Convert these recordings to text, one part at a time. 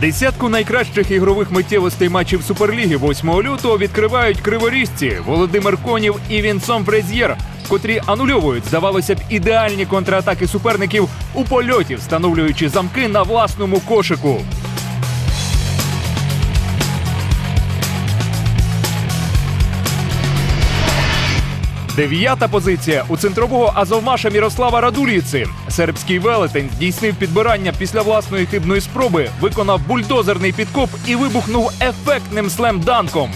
Десятку найкращих ігрових миттєвостей матчів Суперліги 8 лютого відкривають криворіжці Володимир Конів і Вінсон Фрезєр, котрі анульовують, здавалося б, ідеальні контратаки суперників у польоті, встановлюючи замки на власному кошику. Дев'ята позиція у центрового азовмаша Мірослава Радуліці. Сербський велетень здійснив підбирання після власної хибної спроби, виконав бульдозерний підкоп і вибухнув ефектним слем-данком.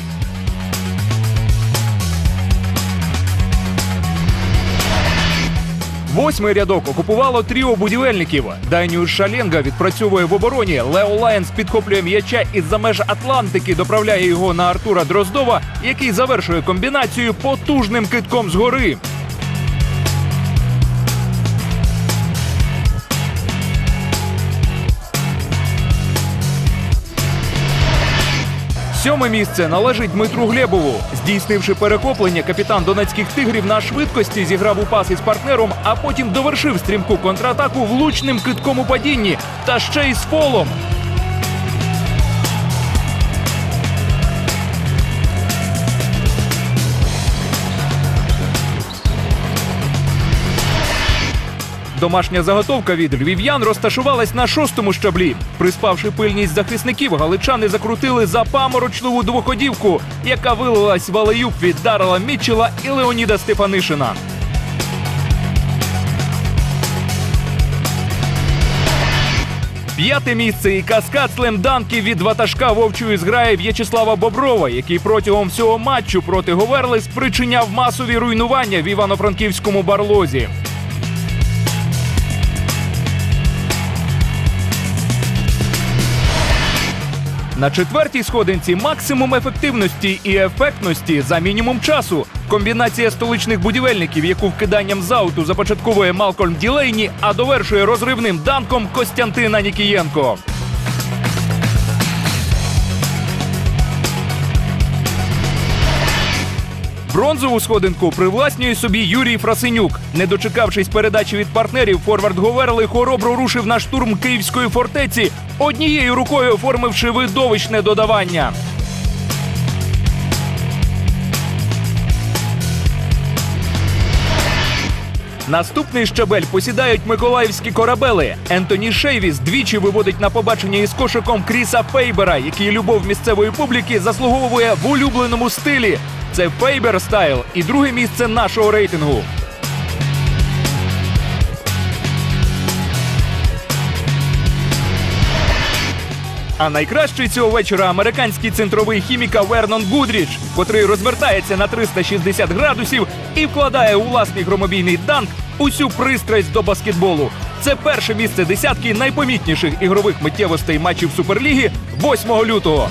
Восьмий рядок окупувало тріо будівельників. Дайніус Шаленга відпрацьовує в обороні. Лео Лайнс підхоплює м'яча із-за меж Атлантики, доправляє його на Артура Дроздова, який завершує комбінацію потужним китком згори. Сьоме місце належить Дмитру Глебову. Здійснивши перехоплення, капітан донецьких тигрів на швидкості зіграв у пас із партнером, а потім довершив стрімку контратаку влучним китком у падінні та ще й з фолом. Домашня заготовка від львів'ян розташувалась на шостому щаблі. Приспавши пильність захисників, галичани закрутили запаморочливу двоходівку, яка вилилась в алеюб від Дарала Мітчела і Леоніда Стефанишина. П'яте місце і каскад слемданків від ватажка вовчої зграї В'ячеслава Боброва, який протягом всього матчу проти Говерли спричиняв масові руйнування в івано-франківському барлозі. На четвертій сходинці максимум ефективності і ефектності за мінімум часу. Комбінація столичних будівельників, яку вкиданням з ауту започатковує Малкольм Ділейні, а довершує розривним данком Костянтина Нікієнко. Бронзову сходинку привласнює собі Юрій Фрасенюк. Не дочекавшись передачі від партнерів, форвард Говерли хоробро рушив на штурм київської фортеці, однією рукою оформивши видовищне додавання. Наступний щабель посідають миколаївські корабели. Ентоні Шейвіс двічі виводить на побачення із кошиком Кріса Фейбера, який любов місцевої публіки заслуговує в улюбленому стилі. Це Фейбер стайл і друге місце нашого рейтингу. А найкращий цього вечора американський центровий хіміка Вернон Гудріч, котрий розвертається на 360 градусів і вкладає у власний громобійний данк усю пристрасть до баскетболу. Це перше місце десятки найпомітніших ігрових миттєвостей матчів Суперліги 8 лютого.